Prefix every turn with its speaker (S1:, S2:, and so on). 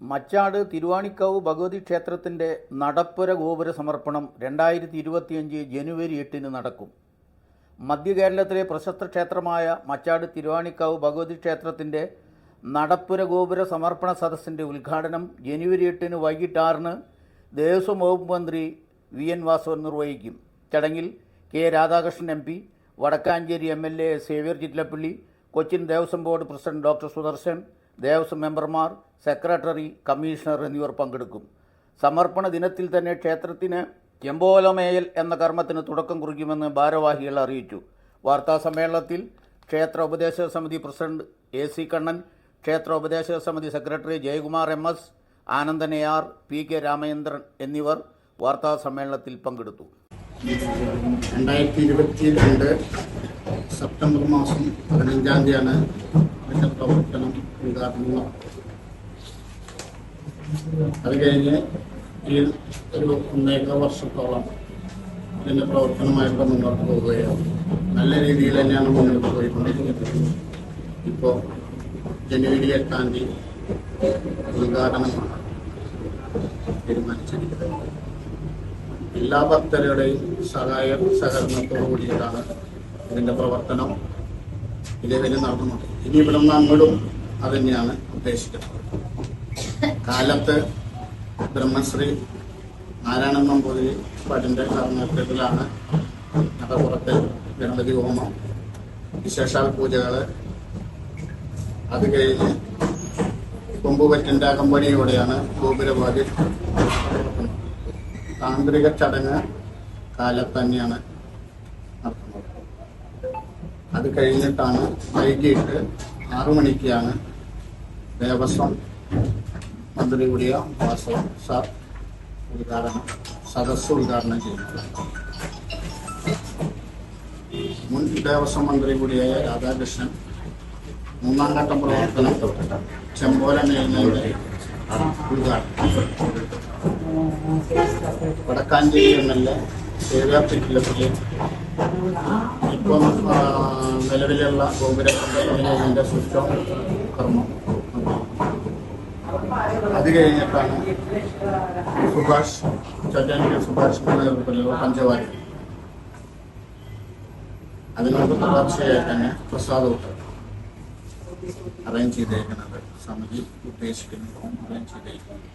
S1: മച്ചാട് തിരുവാണിക്കാവ് ഭഗവതി ക്ഷേത്രത്തിന്റെ നടപ്പുര ഗോപുര സമർപ്പണം രണ്ടായിരത്തി ഇരുപത്തിയഞ്ച് ജനുവരി എട്ടിന് നടക്കും. മധ്യ കേരളത്തിലെ പ്രശസ്ത ക്ഷേത്രമായ മച്ചാട് തിരുവാണിക്കാവ് ഭഗവതി ക്ഷേത്രത്തിന്റെ നടപ്പുര ഗോപുര സമർപ്പണ സദസ്സിന്റെ ഉദ്ഘാടനം ജനുവരി എട്ടിന് വൈകിട്ട് ആറിന് ദേവസ്വം വകുപ്പ് മന്ത്രി വി എൻ വാസവൻ നിർവഹിക്കും. ചടങ്ങിൽ K Radhakrishnan M P Wadakkanchery M L A Xavier Chittilappilly Cochin Devaswom board president doctor Sudarshan Devaswom മെമ്പർമാർ സെക്രട്ടറി കമ്മീഷണർ എന്നിവർ പങ്കെടുക്കും. സമർപ്പണ ദിനത്തിൽ തന്നെ ക്ഷേത്രത്തിന് ചെമ്പോലമേയൽ എന്ന കർമ്മത്തിന് തുടക്കം കുറിക്കുമെന്ന് ഭാരവാഹികൾ അറിയിച്ചു. വാർത്താ സമ്മേളനത്തിൽ ക്ഷേത്ര ഉപദേശക സമിതി പ്രസിഡന്റ് എ സി കണ്ണൻ ക്ഷേത്ര ഉപദേശക സമിതി secretary Jayakumar M S Anandan A R P K Ramachandran എന്നിവർ വാർത്താ സമ്മേളനത്തിൽ പങ്കെടുത്തു.
S2: രണ്ടായിരത്തി ഇരുപത്തി രണ്ട് സെപ്റ്റംബർ മാസം പതിനഞ്ചാം തീയതിയാണ് പ്രവർത്തനം നടന്നത്. അത് കഴിഞ്ഞ് ഈ ഒരു ഒന്നേക വർഷത്തോളം ഇതിന്റെ പ്രവർത്തനമായിട്ട് മുന്നോട്ട് പോവുകയാണ്. നല്ല രീതിയിൽ തന്നെയാണ് മുന്നോട്ട് പോയിക്കൊണ്ടിരിക്കുന്നത്. ഇപ്പോ ജനുവരി എട്ടാം തീയതി ഉദ്ഘാടനമാണ് തീരുമാനിച്ചിരിക്കുന്നത്. എല്ലാ ഭക്തരുടെയും സഹായ സഹകരണത്തോടു കൂടിയിട്ടാണ് ഇതിന്റെ പ്രവർത്തനം ഇതേവരെ നടന്നത് ഇനി ഇവിടെ നിന്ന് അങ്ങോട്ടും അത് തന്നെയാണ് ഉദ്ദേശിക്കുന്നത് കാലത്ത് ബ്രഹ്മശ്രീ നാരായണൻ നമ്പൂതിരി പാട്ടിന്റെ കാരണത്തിലാണ് നടപ്പുറത്ത് ഗണപതി ഹോമം വിശേഷാൽ പൂജകൾ. അത് കഴിഞ്ഞ് കൊമ്പുപറ്റിന്റെ അകമ്പടിയോടെയാണ് ഗോപുരവാദി താന്ത്രിക ചടങ്ങ് കാലത്ത് തന്നെയാണ് നടത്തുന്നത് അത് കഴിഞ്ഞിട്ടാണ് വൈകിട്ട് ആറു മണിക്കാണ് ദേവസ്വം മന്ത്രി കൂടിയ വാസവ സാർ ഉദ്ഘാടനം സദസ് ഉദ്ഘാടനം ചെയ്യുന്നത്. മുൻ ദേവസ്വം മന്ത്രി കൂടിയായ രാധാകൃഷ്ണൻ മൂന്നാം ഘട്ടം പ്രവർത്തനം ചെമ്പോല മേഖലയുടെ ഉദ്ഘാടനം. വടക്കാഞ്ചേരി എം എൽ എ സേവാപ്പിറ്റിലത്തിലെ ഇപ്പം നിലവിലുള്ള ഗോപുരത്തിന്റെ സുഷ്ടം കർമ്മം. അത് കഴിഞ്ഞിട്ടാണ് സുഭാഷ് ചറ്റാനിക്കൽ സുഭാഷ് നേതൃത്വത്തിലുള്ള പഞ്ചവാരി അതിനോട് തുടർച്ചയായി തന്നെ പ്രസാദവും അറേഞ്ച് ചെയ്തേക്കുന്നത്. സമിതി ഉദ്ദേശിക്കുന്നു അറേഞ്ച് ചെയ്തേക്കുന്നത്